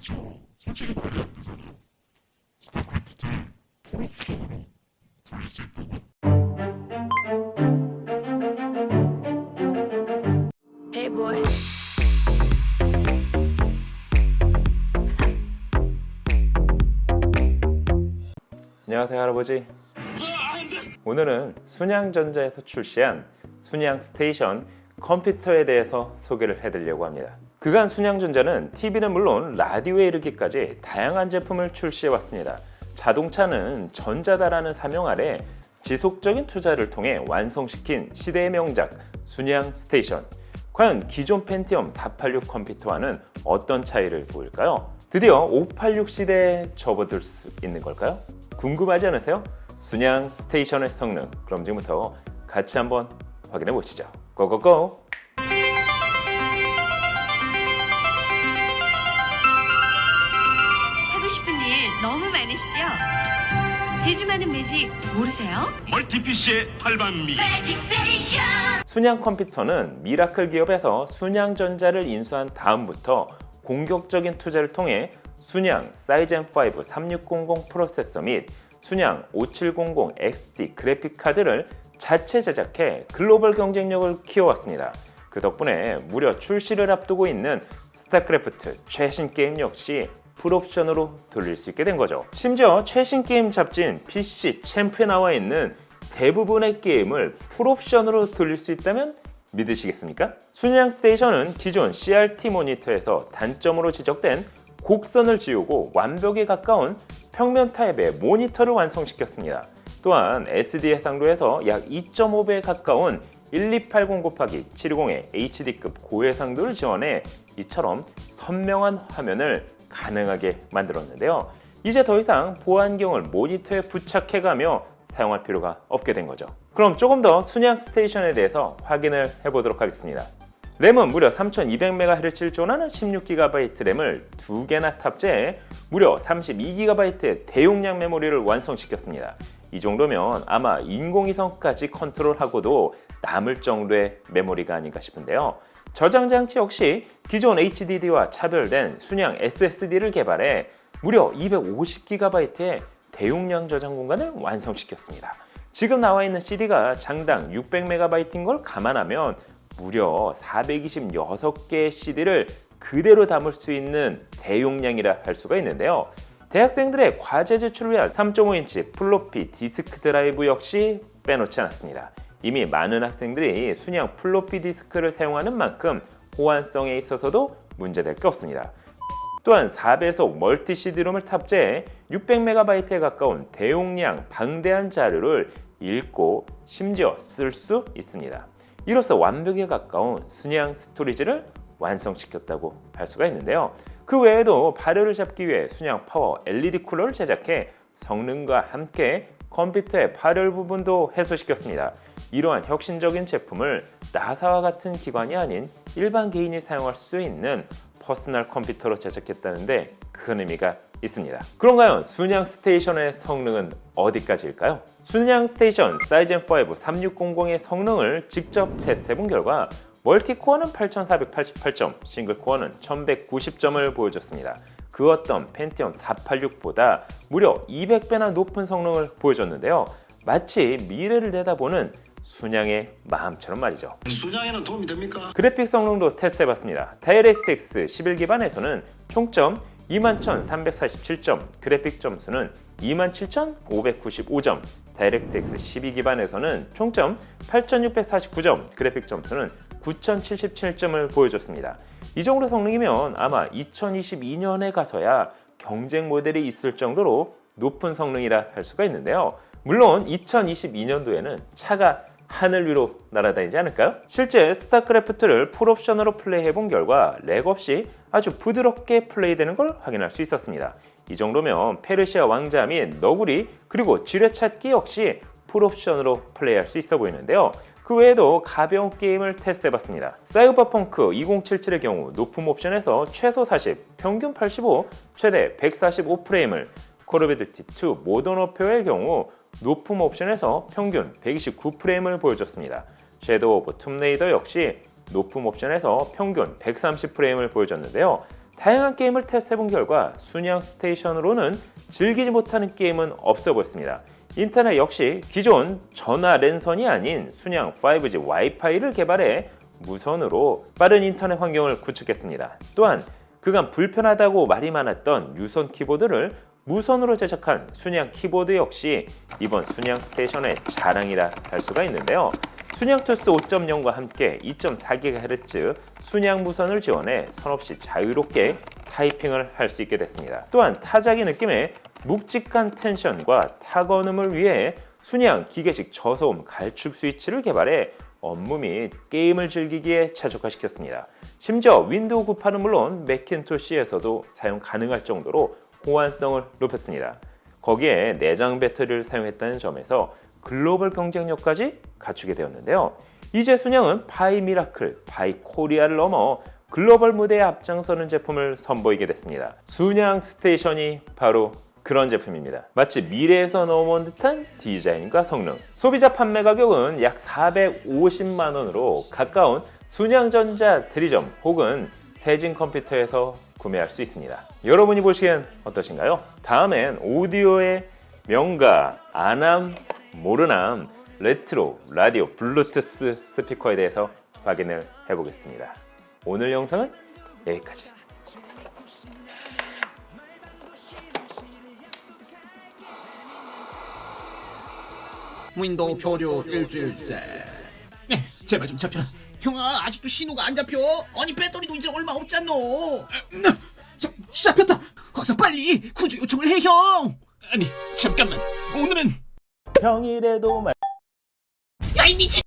그렇죠. 솔직히 말이 안 되잖아요. 스타크래프트를 풀옵션으로 돌릴 수 있다고? Hey boy. 안녕하세요 할아버지 오늘은 순양전자에서 출시한 순양 스테이션 컴퓨터에 대해서 소개를 해드리려고 합니다 그간 순양전자는 TV는 물론 라디오에 이르기까지 다양한 제품을 출시해 왔습니다 자동차는 전자다라는 사명 아래 지속적인 투자를 통해 완성시킨 시대의 명작 순양 스테이션 과연 기존 펜티엄 486 컴퓨터와는 어떤 차이를 보일까요? 드디어 586 시대에 접어들 수 있는 걸까요? 궁금하지 않으세요? 순양 스테이션의 성능 그럼 지금부터 같이 한번 확인해 보시죠 고고고 많으시죠? 제주 많은 매직 모르세요? 멀티피쉬의 팔방미 순양 컴퓨터는 미라클 기업에서 순양전자를 인수한 다음부터 공격적인 투자를 통해 순양 사이젠5 3600 프로세서 및 순양 5700 XT 그래픽 카드를 자체 제작해 글로벌 경쟁력을 키워왔습니다. 그 덕분에 무려 출시를 앞두고 있는 스타크래프트 최신 게임 역시 풀옵션으로 돌릴 수 있게 된 거죠. 심지어 최신 게임 잡지인 PC 챔프에 나와 있는 대부분의 게임을 풀옵션으로 돌릴 수 있다면 믿으시겠습니까? 순양 스테이션은 기존 CRT 모니터에서 단점으로 지적된 곡선을 지우고 완벽에 가까운 평면 타입의 모니터를 완성시켰습니다. 또한 SD 해상도에서 약 2.5배 가까운 1280 곱하기 720의 HD급 고해상도를 지원해 이처럼 선명한 화면을 가능하게 만들었는데요. 이제 더 이상 보안경을 모니터에 부착해가며 사용할 필요가 없게 된 거죠. 그럼 조금 더 순양 스테이션에 대해서 확인을 해보도록 하겠습니다. 램은 무려 3200MHz를 지원하는 16GB 램을 두 개나 탑재해 무려 32GB의 대용량 메모리를 완성시켰습니다. 이 정도면 아마 인공위성까지 컨트롤하고도 남을 정도의 메모리가 아닌가 싶은데요. 저장 장치 역시 기존 HDD와 차별된 순양 SSD를 개발해 무려 250GB의 대용량 저장 공간을 완성시켰습니다. 지금 나와 있는 CD가 장당 600MB인 걸 감안하면 무려 426개의 CD를 그대로 담을 수 있는 대용량이라 할 수가 있는데요. 대학생들의 과제 제출을 위한 3.5인치 플로피 디스크 드라이브 역시 빼놓지 않았습니다. 이미 많은 학생들이 순양 플로피 디스크를 사용하는 만큼 호환성에 있어서도 문제될 게 없습니다. 또한 4배속 멀티 CD롬을 탑재해 600MB에 가까운 대용량 방대한 자료를 읽고 심지어 쓸 수 있습니다. 이로써 완벽에 가까운 순양 스토리지를 완성시켰다고 할 수가 있는데요. 그 외에도 발열을 잡기 위해 순양 파워 LED 쿨러를 제작해 성능과 함께 컴퓨터의 발열 부분도 해소시켰습니다. 이러한 혁신적인 제품을 나사와 같은 기관이 아닌 일반 개인이 사용할 수 있는 퍼스널 컴퓨터로 제작했다는데 큰 의미가 있습니다. 그런가요? 순양 스테이션의 성능은 어디까지일까요? 순양 스테이션 사이젠5 3600의 성능을 직접 테스트해본 결과 멀티코어는 8488점, 싱글코어는 1190점을 보여줬습니다. 그 어떤 펜티엄 486보다 무려 200배나 높은 성능을 보여줬는데요. 마치 미래를 내다보는 순양의 마음처럼 말이죠. 순양에는 도움이 됩니까? 그래픽 성능도 테스트해봤습니다. 다이렉트X 11 기반에서는 총점 21,347점, 그래픽 점수는 27,595점, 다이렉트X 12 기반에서는 총점 8,649점, 그래픽 점수는 9,077점을 보여줬습니다. 이 정도 성능이면 아마 2022년에 가서야 경쟁 모델이 있을 정도로 높은 성능이라 할 수가 있는데요. 물론 2022년도에는 차가 하늘 위로 날아다니지 않을까요? 실제 스타크래프트를 풀옵션으로 플레이해본 결과 렉 없이 아주 부드럽게 플레이되는 걸 확인할 수 있었습니다. 이 정도면 페르시아 왕자 및 너구리 그리고 지뢰찾기 역시 풀옵션으로 플레이할 수 있어 보이는데요. 그 외에도 가벼운 게임을 테스트해봤습니다. 사이버펑크 2077의 경우 높은 옵션에서 최소 40, 평균 85, 최대 145프레임을 콜 오브 듀티 2 모던 워페어의 경우 높은 옵션에서 평균 129프레임을 보여줬습니다. 섀도우 오브 툼레이더 역시 높은 옵션에서 평균 130프레임을 보여줬는데요. 다양한 게임을 테스트해본 결과 순양 스테이션으로는 즐기지 못하는 게임은 없어 보였습니다. 인터넷 역시 기존 전화 랜선이 아닌 순양 5G 와이파이를 개발해 무선으로 빠른 인터넷 환경을 구축했습니다. 또한 그간 불편하다고 말이 많았던 유선 키보드를 무선으로 제작한 순양 키보드 역시 이번 순양 스테이션의 자랑이라 할 수가 있는데요. 순양 투스 5.0과 함께 2.4GHz 순양 무선을 지원해 선 없이 자유롭게 타이핑을 할 수 있게 됐습니다. 또한 타자기 느낌의 묵직한 텐션과 타건음을 위해 순양 기계식 저소음 갈축 스위치를 개발해 업무 및 게임을 즐기기에 최적화시켰습니다. 심지어 윈도우 98은 물론 맥킨토시에서도 사용 가능할 정도로 호환성을 높였습니다. 거기에 내장 배터리를 사용했다는 점에서 글로벌 경쟁력까지 갖추게 되었는데요. 이제 순양은 바이 미라클, 바이 코리아를 넘어 글로벌 무대에 앞장서는 제품을 선보이게 됐습니다. 순양 스테이션이 바로 그런 제품입니다. 마치 미래에서 넘어온 듯한 디자인과 성능. 소비자 판매 가격은 약 450만 원으로 가까운 순양전자 대리점 혹은 세진 컴퓨터에서 구매할 수 있습니다. 여러분이 보시기엔 어떠신가요? 다음엔 오디오의 명가, 아남, 모르남, 레트로, 라디오, 블루투스 스피커에 대해서 확인을 해보겠습니다. 오늘 영상은 여기까지. 윈도우 표류 일주일째. 네, 제발 좀 잡혀라. 형아, 아직도 신호가 안 잡혀. 아니 배터리도 이제 얼마 없잖노. 자, 잡혔다. 어서 빨리 구조 요청을 해, 형. 아니, 잠깐만. 오늘은 평일에도 말 야 이 미친.